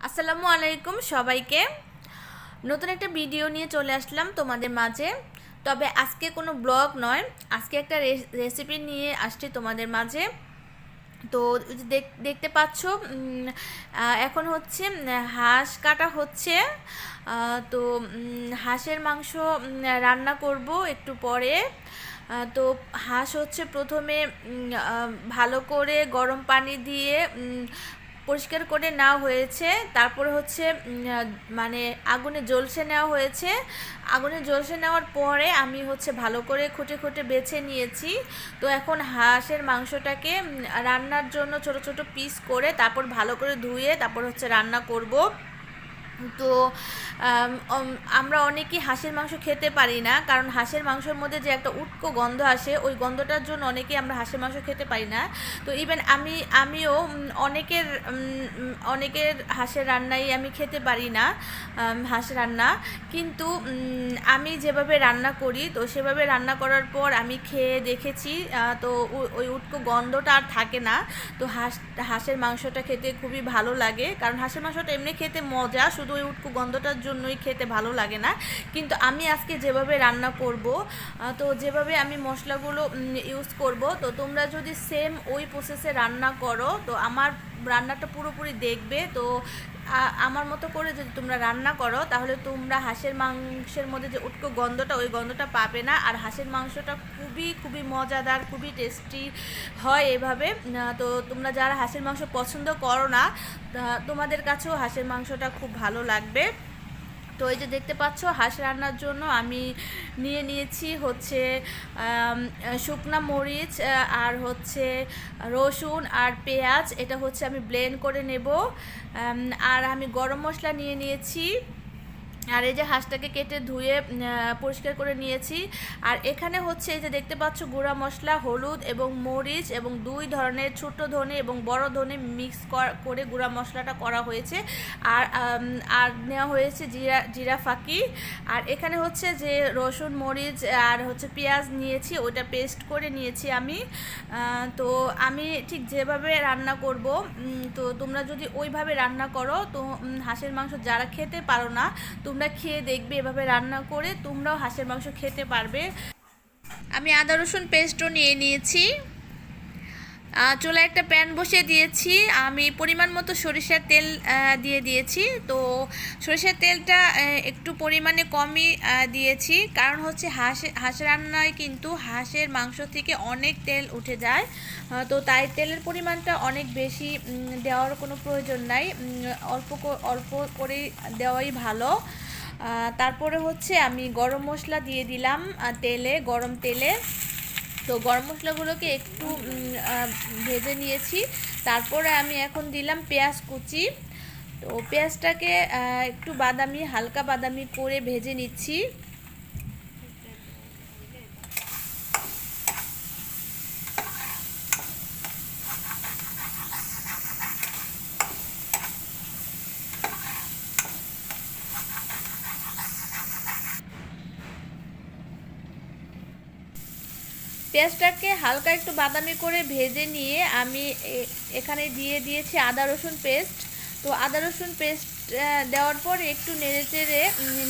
আসসালামু আলাইকুম সবাইকে। নতুন একটা ভিডিও নিয়ে চলে আসলাম তোমাদের মাঝে। তবে আজকে কোনো ব্লগ নয়, আজকে একটা রেসিপি নিয়ে আসছি তোমাদের মাঝে। তো দেখ- দেখতে পাচ্ছ এখন হচ্ছে হাঁস কাটা হচ্ছে। তো হাঁসের মাংস রান্না করব একটু পরে। তো হাঁস হচ্ছে প্রথমে ভালো করে গরম পানি দিয়ে পরিষ্কার করে নেওয়া হয়েছে। তারপর হচ্ছে মানে আগুনে জলসে নেওয়া হয়েছে। আগুনে জলসে নেওয়ার পরে আমি হচ্ছে ভালো করে খুঁটে খুঁটে বেছে নিয়েছি। তো এখন হাঁসের মাংসটাকে রান্নার জন্য ছোট ছোট পিস করে তারপর ভালো করে ধুয়ে তারপর হচ্ছে রান্না করব। তো আমরা অনেকেই হাঁসের মাংস খেতে পারি না, কারণ হাঁসের মাংসের মধ্যে যে একটা উটকো গন্ধ আসে, ওই গন্ধটার জন্য অনেকেই আমরা হাঁসের মাংস খেতে পারি না। তো ইভেন আমি, আমিও অনেকের অনেকের হাঁসের রান্নাই আমি খেতে পারি না হাঁস রান্না। কিন্তু আমি যেভাবে রান্না করি, তো সেভাবে রান্না করার পর আমি খেয়ে দেখেছি তো ওই উটকো গন্ধটা আর থাকে না। তো হাঁস, হাঁসের মাংসটা খেতে খুবই ভালো লাগে, কারণ হাঁসের মাংসটা এমনি খেতে মজা, শুধু ওই উটকু গন্ধটার জন্যই খেতে ভালো লাগে না। কিন্তু আমি আজকে যেভাবে রান্না করব তো যেভাবে আমি মশলাগুলো ইউজ করব, তো তোমরা যদি সেম ওই প্রসেসে রান্না করো, তো আমার রান্নাটা পুরোপুরি দেখবে। তো আমার মতো করে যদি তোমরা রান্না করো, তাহলে তোমরা হাঁসের মাংসের মধ্যে যে উটকো গন্ধটা, ওই গন্ধটা পাবে না। আর হাঁসের মাংসটা খুবই খুবই মজাদার, খুবই টেস্টি হয় এভাবে। তো তোমরা যারা হাঁসের মাংস পছন্দ করো না তোমাদের কাছেও হাঁসের মাংসটা খুব ভালো লাগবে। তো এই যে দেখতে পাচ্ছ, হাঁস রান্নার জন্য আমি নিয়ে নিয়েছি হচ্ছে শুকনা মরিচ আর হচ্ছে রসুন আর পেঁয়াজ। এটা হচ্ছে আমি ব্লেন্ড করে নেব। আর আমি গরম মশলা নিয়ে নিয়েছি। আর এই যে হাঁসটাকে কেটে ধুয়ে পরিষ্কার করে নিয়েছি। আর এখানে হচ্ছে এই যে দেখতে পাচ্ছ গুঁড়া মশলা, হলুদ এবং মরিচ এবং দুই ধরনের ছোট ধনে এবং বড় ধনে মিক্স করে গুঁড়া মশলাটা করা হয়েছে। আর আর নেওয়া হয়েছে জিরা জিরা ফাঁকি। আর এখানে হচ্ছে যে রসুন, মরিচ আর হচ্ছে পেঁয়াজ নিয়েছি, ওটা পেস্ট করে নিয়েছি আমি। তো আমি ঠিক যেভাবে রান্না করব তো তোমরা যদি ওইভাবে রান্না করো, তো হাঁসের মাংস যারা খেতে পারো না তোমরা খেয়ে দেখবে এভাবে রান্না করে তোমরাও হাঁসের মাংস খেতে পারবে। আমি আদা রসুন পেস্টও নিয়ে নিয়েছি। চুলায় একটা প্যান বসিয়ে দিয়েছি। আমি পরিমাণ মতো সরিষার তেল দিয়ে দিয়েছি। তো সরিষার তেলটা একটু পরিমাণে কমই দিয়েছি। কারণ হচ্ছে হাঁস হাঁস রান্নায় কিন্তু হাঁসের মাংস থেকে অনেক তেল উঠে যায়। তো তাই তেলের পরিমাণটা অনেক বেশি দেওয়ার কোনো প্রয়োজন নাই। অল্প অল্প করে দেওয়াই ভালো। তারপরে হচ্ছে আমি গরম মশলা দিয়ে দিলাম তেলে, গরম তেলে। তো গরম মশলাগুলোকে একটু ভেজে নিয়েছি। তারপরে আমি এখন দিলাম পেঁয়াজ কুচি। তো পেঁয়াজটাকে একটু বাদামি, হালকা বাদামি করে ভেজে নিচ্ছি। পেঁয়াজটাকে হালকা একটু বাদামি করে ভেজে নিয়ে আমি এখানে দিয়ে দিয়েছি আদা রসুন পেস্ট। তো আদা রসুন পেস্ট দেওয়ার পর একটু নেড়ে চেড়ে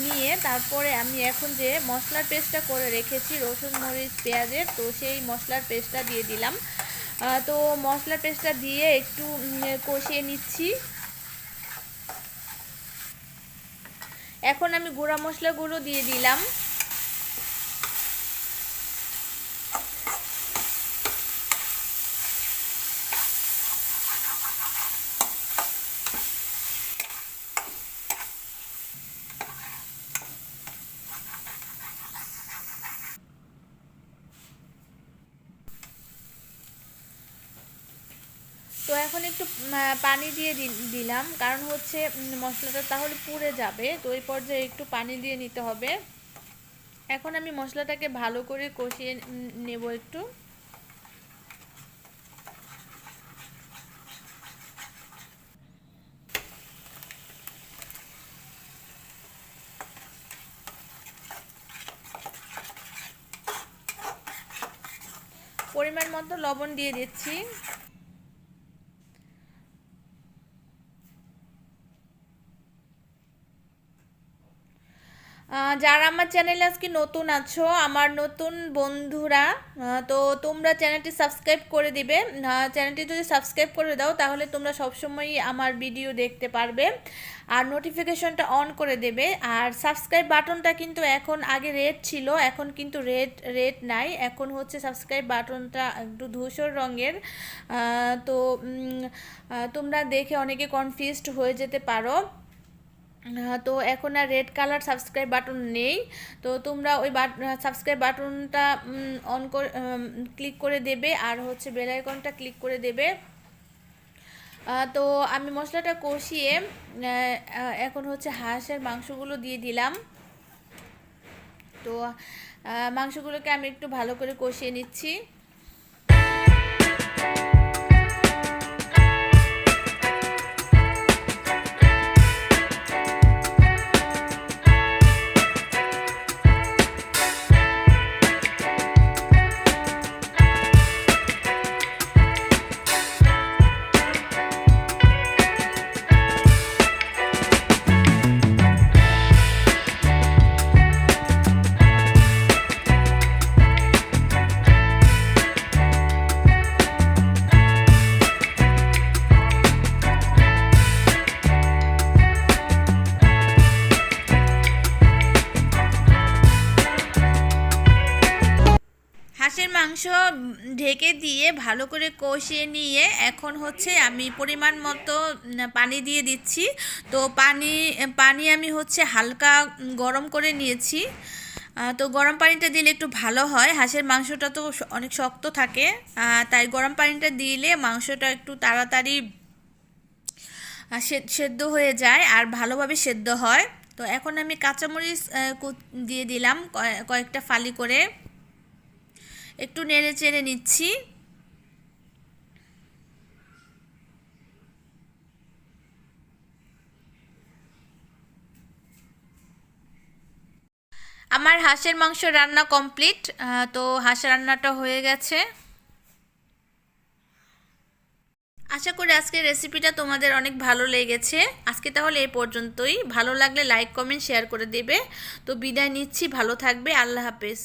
নিয়ে তারপরে আমি এখন যে মশলার পেস্টটা করে রেখেছি রসুন, মরিচ, পেঁয়াজের, তো সেই মশলার পেস্টটা দিয়ে দিলাম। তো মশলার পেস্টটা দিয়ে একটু কষিয়ে নিচ্ছি। এখন আমি গুঁড়া মশলাগুলো দিয়ে দিলাম। তো এখন একটু পানি দিয়ে দিলাম। কারণ হচ্ছে মশলাটা তাহলে পুড়ে যাবে। তো এই পর্যায়ে একটু পানি দিয়ে নিতে হবে। এখন আমি মশলাটাকে ভালো করে কষিয়ে নেব একটু। পরিমাণ মতো লবণ দিয়ে দিচ্ছি। যারা আমার চ্যানেলে আজকে নতুন আছো, আমার নতুন বন্ধুরা তো তোমরা চ্যানেলটি সাবস্ক্রাইব করে দিবে। চ্যানেলটি যদি সাবস্ক্রাইব করে দাও, তাহলে তোমরা সবসময়ই আমার ভিডিও দেখতে পারবে আর নোটিফিকেশনটা অন করে দেবে। আর সাবস্ক্রাইব বাটনটা কিন্তু এখন আগে রেড ছিল, এখন কিন্তু রেড রেড নাই। এখন হচ্ছে সাবস্ক্রাইব বাটনটা একটু ধূসর রঙের। তো তোমরা দেখে অনেকে কনফিউজড হয়ে যেতে পারো। তো এখন আর রেড কালার সাবস্ক্রাইব বাটন নেই। তো তোমরা ওই সাবস্ক্রাইব বাটনটা অন করে ক্লিক করে দেবে আর হচ্ছে বেল আইকনটা ক্লিক করে দেবে। তো আমি মশলাটা কষিয়ে এখন হচ্ছে হাঁসের মাংসগুলো দিয়ে দিলাম। তো মাংসগুলোকে আমি একটু ভালো করে কষিয়ে নিচ্ছি। মাংস ঢেকে দিয়ে ভালো করে কষিয়ে নিয়ে এখন হচ্ছে আমি পরিমাণ মতো পানি দিয়ে দিচ্ছি। তো পানি পানি আমি হচ্ছে হালকা গরম করে নিয়েছি। তো গরম পানিটা দিলে একটু ভালো হয়। হাঁসের মাংসটা তো অনেক শক্ত থাকে। তাই গরম পানিটা দিলে মাংসটা একটু তাড়াতাড়ি সেদ্ধ হয়ে যায় আর ভালোভাবে সেদ্ধ হয়। তো এখন আমি কাঁচামরিচ দিয়ে দিলাম কয়েকটা ফালি করে। একটু নেড়ে চেড়ে নিচ্ছি। আমার হাঁসের মাংস রান্না কমপ্লিট তো হাঁস রান্নাটা হয়ে গেছে। আশা করি আজকের রেসিপিটা তোমাদের অনেক ভালো লেগেছে। আজকে তাহলে এই পর্যন্তই। ভালো লাগলে লাইক, কমেন্ট, শেয়ার করে দেবে। তো বিদায় নিচ্ছি। ভালো থাকবে। আল্লাহ হাফেজ।